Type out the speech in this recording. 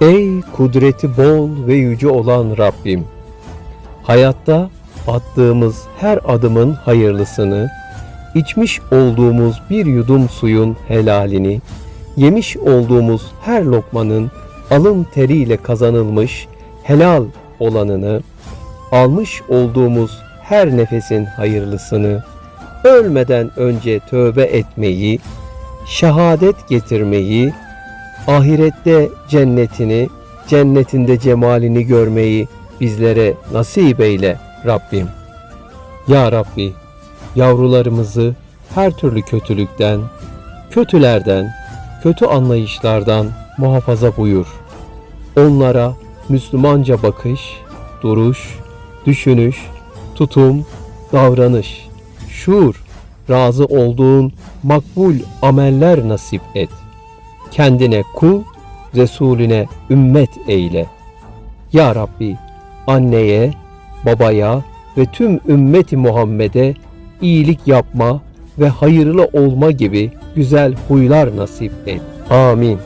Ey kudreti bol ve yüce olan Rabbim! Hayatta attığımız her adımın hayırlısını, içmiş olduğumuz bir yudum suyun helalini, yemiş olduğumuz her lokmanın alın teriyle kazanılmış helal olanını, almış olduğumuz her nefesin hayırlısını, ölmeden önce tövbe etmeyi, şehadet getirmeyi, ahirette cennetini, cennetinde cemalini görmeyi bizlere nasip eyle Rabbim. Ya Rabbi, yavrularımızı her türlü kötülükten, kötülerden, kötü anlayışlardan muhafaza buyur. Onlara Müslümanca bakış, duruş, düşünüş, tutum, davranış, şuur, razı olduğun makbul ameller nasip et. Kendine kul, Resulüne ümmet eyle. Ya Rabbi, anneye, babaya ve tüm ümmeti Muhammed'e iyilik yapma ve hayırlı olma gibi güzel huylar nasip et. Amin.